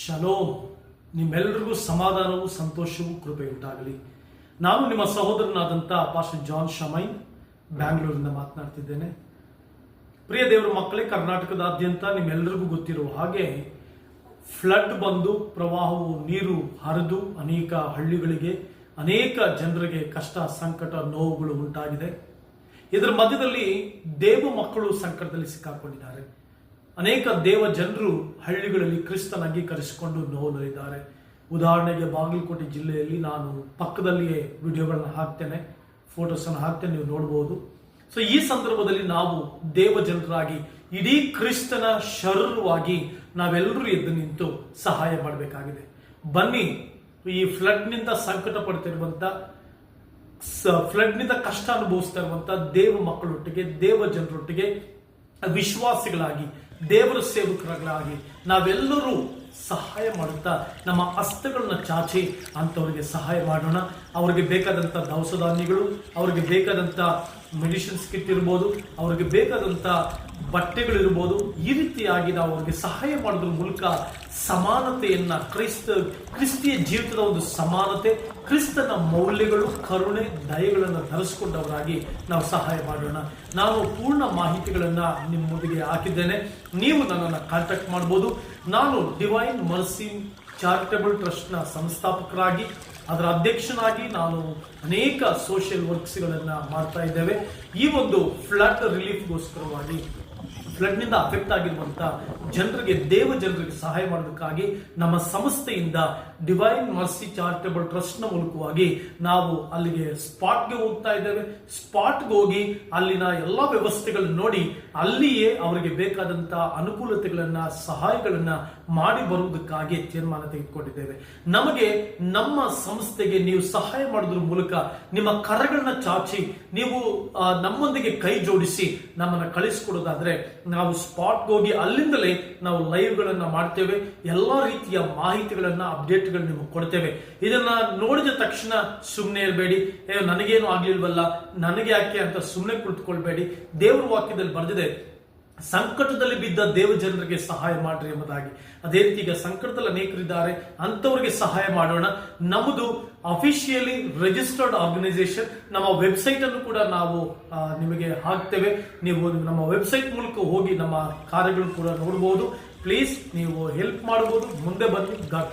Shalom ನಿಮ್ಮೆಲ್ಲರಿಗೂ ಸಮಾಧಾನವೂ ಸಂತೋಷವೂ ಕೃಪೆ ಉಂಟಾಗಲಿ. ನಾನು ನಿಮ್ಮ ಸಹೋದರನಾದಂಥ ಪಾಸ್ಟರ್ ಜಾನ್ ಶಮೈ ಬ್ಯಾಂಗ್ಳೂರಿಂದ ಮಾತನಾಡ್ತಿದ್ದೇನೆ. ಪ್ರಿಯ ದೇವರ ಮಕ್ಕಳೇ, ಕರ್ನಾಟಕದಾದ್ಯಂತ ನಿಮ್ಮೆಲ್ಲರಿಗೂ ಗೊತ್ತಿರುವ ಹಾಗೆ ಫ್ಲಡ್ ಬಂದು ಪ್ರವಾಹವು ನೀರು ಹರಿದು ಅನೇಕ ಹಳ್ಳಿಗಳಿಗೆ ಅನೇಕ ಜನರಿಗೆ ಕಷ್ಟ, ಸಂಕಟ, ನೋವುಗಳು ಉಂಟಾಗಿದೆ. ಇದರ ಮಧ್ಯದಲ್ಲಿ ದೇವ ಮಕ್ಕಳು ಸಂಕಟದಲ್ಲಿ ಸಿಕ್ಕಾಕೊಂಡಿದ್ದಾರೆ. ಅನೇಕ ದೇವ ಜನರು ಹಳ್ಳಿಗಳಲ್ಲಿ ಕ್ರಿಸ್ತನಾಗಿ ಅಂಗೀಕರಿಸಿಕೊಂಡು ನೋವಲಿದ್ದಾರೆ. ಉದಾಹರಣೆಗೆ ಬಾಗಲಕೋಟೆ ಜಿಲ್ಲೆಯಲ್ಲಿ ನಾನು ಪಕ್ಕದಲ್ಲಿಯೇ ವಿಡಿಯೋಗಳನ್ನ ಹಾಕ್ತೇನೆ ಫೋಟೋಸನ್ನು ಹಾಕ್ತೇನೆ, ನೀವು ನೋಡಬಹುದು ಸೊ ಈ ಸಂದರ್ಭದಲ್ಲಿ ನಾವು ದೇವ ಜನರಾಗಿ, ಇಡೀ ಕ್ರಿಸ್ತನ ಶರೀರವಾಗಿ ನಾವೆಲ್ಲರೂ ಎದ್ದು ನಿಂತು ಸಹಾಯ ಮಾಡಬೇಕಾಗಿದೆ. ಬನ್ನಿ, ಈ ಫ್ಲಡ್ನಿಂದ ಸಂಕಟ ಪಡ್ತಿರುವಂತ ಫ್ಲಡ್ನಿಂದ ಕಷ್ಟ ಅನುಭವಿಸ್ತಾ ಇರುವಂಥ ದೇವ ಮಕ್ಕಳೊಟ್ಟಿಗೆ, ದೇವ ಜನರೊಟ್ಟಿಗೆ ವಿಶ್ವಾಸಿಗಳಾಗಿ ದೇವರ ಸೇವಕರಾಗಿ ನಾವೆಲ್ಲರೂ ಸಹಾಯ ಮಾಡುತ್ತಾ ನಮ್ಮ ಹಸ್ತಗಳನ್ನ ಚಾಚಿ ಅಂಥವ್ರಿಗೆ ಸಹಾಯ ಮಾಡೋಣ. ಅವರಿಗೆ ಬೇಕಾದಂಥ ದವಸ ಧಾನ್ಯಗಳು ಅವರಿಗೆ ಬೇಕಾದಂಥ ಮೆಡಿಸಿನ್ಸ್ ಕಿಟ್ ಇರ್ಬೋದು, ಅವ್ರಿಗೆ ಬೇಕಾದಂಥ ಬಟ್ಟೆಗಳಿರ್ಬೋದು, ಈ ರೀತಿಯಾಗಿ ನಾವು ಅವರಿಗೆ ಸಹಾಯ ಮಾಡೋದ್ರ ಮೂಲಕ ಸಮಾನತೆಯನ್ನ ಕ್ರೈಸ್ತ, ಕ್ರಿಸ್ತಿಯ ಜೀವಿತದ ಒಂದು ಸಮಾನತೆ, ಕ್ರಿಸ್ತನ ಮೌಲ್ಯಗಳು, ಕರುಣೆ, ದಯೆಗಳನ್ನು ಧರಿಸಿಕೊಂಡವರಾಗಿ ನಾವು ಸಹಾಯ ಮಾಡೋಣ. ನಾನು ಪೂರ್ಣ ಮಾಹಿತಿಗಳನ್ನ ನಿಮ್ಮೊಂದಿಗೆ ಹಾಕಿದ್ದೇನೆ. ನೀವು ನನ್ನನ್ನು ಕಾಂಟ್ಯಾಕ್ಟ್ ಮಾಡ್ಬೋದು. ನಾನು ಡಿವೈನ್ ಮರ್ಸಿ ಚಾರಿಟಬಲ್ ಟ್ರಸ್ಟ್ನ ಸಂಸ್ಥಾಪಕರಾಗಿ, ಅದರ ಅಧ್ಯಕ್ಷನಾಗಿ ನಾನು ಅನೇಕ ಸೋಷಿಯಲ್ ವರ್ಕ್ಸ್ಗಳನ್ನು ಮಾಡ್ತಾ ಇದ್ದೇವೆ. ಈ ಒಂದು ಫ್ಲಡ್ ರಿಲೀಫ್ಗೋಸ್ಕರವಾಗಿ ಫ್ಲಡ್ನಿಂದ ಅಫೆಕ್ಟ್ ಆಗಿರುವಂತ ಜನರಿಗೆ, ದೇವ ಜನರಿಗೆ ಸಹಾಯ ಮಾಡೋದಕ್ಕಾಗಿ ನಮ್ಮ ಸಂಸ್ಥೆಯಿಂದ ಡಿವೈನ್ ಮರ್ಸಿ ಚಾರಿಟೇಬಲ್ ಟ್ರಸ್ಟ್ನ ಮೂಲಕವಾಗಿ ನಾವು ಅಲ್ಲಿಗೆ ಸ್ಪಾಟ್ಗೆ ಹೋಗ್ತಾ ಇದ್ದೇವೆ. ಸ್ಪಾಟ್ಗೆ ಹೋಗಿ ಅಲ್ಲಿನ ಎಲ್ಲ ವ್ಯವಸ್ಥೆಗಳನ್ನು ನೋಡಿ ಅಲ್ಲಿಯೇ ಅವರಿಗೆ ಬೇಕಾದಂತ ಅನುಕೂಲತೆಗಳನ್ನ, ಸಹಾಯಗಳನ್ನ ಮಾಡಿ ಬರುವುದಕ್ಕಾಗಿ ತೀರ್ಮಾನ ತೆಗೆದುಕೊಂಡಿದ್ದೇವೆ. ನಮಗೆ ನಮ್ಮ ಸಂಸ್ಥೆಗೆ ನೀವು ಸಹಾಯ ಮಾಡೋದ್ರ ಮೂಲಕ ನಿಮ್ಮ ಕರಗಳನ್ನ ಚಾಚಿ, ನೀವು ನಮ್ಮೊಂದಿಗೆ ಕೈ ಜೋಡಿಸಿ ನಮ್ಮನ್ನ ಕಳಿಸ್ಕೊಡೋದಾದ್ರೆ ನಾವು ಸ್ಪಾಟ್ ಹೋಗಿ ಅಲ್ಲಿಂದಲೇ ನಾವು ಲೈವ್ ಗಳನ್ನ ಮಾಡ್ತೇವೆ. ಎಲ್ಲಾ ರೀತಿಯ ಮಾಹಿತಿಗಳನ್ನ, ಅಪ್ಡೇಟ್ಗಳು ನಿಮಗೆ ಕೊಡ್ತೇವೆ. ಇದನ್ನ ನೋಡಿದ ತಕ್ಷಣ ಸುಮ್ಮನೆ ಇರಬೇಡಿ. ಏ, ನನಗೇನು ಆಗ್ಲಿಲ್ವಲ್ಲ. ನನಗೆ ಯಾಕೆ ಅಂತ ಸುಮ್ಮನೆ ಕುಳಿತುಕೊಳ್ಬೇಡಿ ದೇವ್ರ ವಾಕ್ಯದಲ್ಲಿ ಬರೆದಿದೆ ಸಂಕಟದಲ್ಲಿ ಬಿದ್ದ ದೇವ ಜನರಿಗೆ ಸಹಾಯ ಮಾಡ್ರಿ ಎಂಬುದಾಗಿ. ಅದೇ ರೀತಿ ಈಗ ಸಂಕಟದಲ್ಲಿ ಅನೇಕರಿದ್ದಾರೆ ಅಂತವರಿಗೆ ಸಹಾಯ ಮಾಡೋಣ. ನಮ್ಮದು ಅಫಿಷಿಯಲಿ ರಿಜಿಸ್ಟರ್ಡ್ ಆರ್ಗನೈಸೇಷನ್ ನಮ್ಮ ವೆಬ್ಸೈಟ್ ಅನ್ನು ಕೂಡ ನಾವು ನಿಮಗೆ ಹಾಕ್ತೇವೆ. ನೀವು ನಮ್ಮ ವೆಬ್ಸೈಟ್ ಮೂಲಕ ಹೋಗಿ ನಮ್ಮ ಕಾರ್ಯಗಳು ಕೂಡ ನೋಡಬಹುದು ಪ್ಲೀಸ್ ನೀವು ಹೆಲ್ಪ್ ಮಾಡಬಹುದು ಮುಂದೆ ಗಾಡ್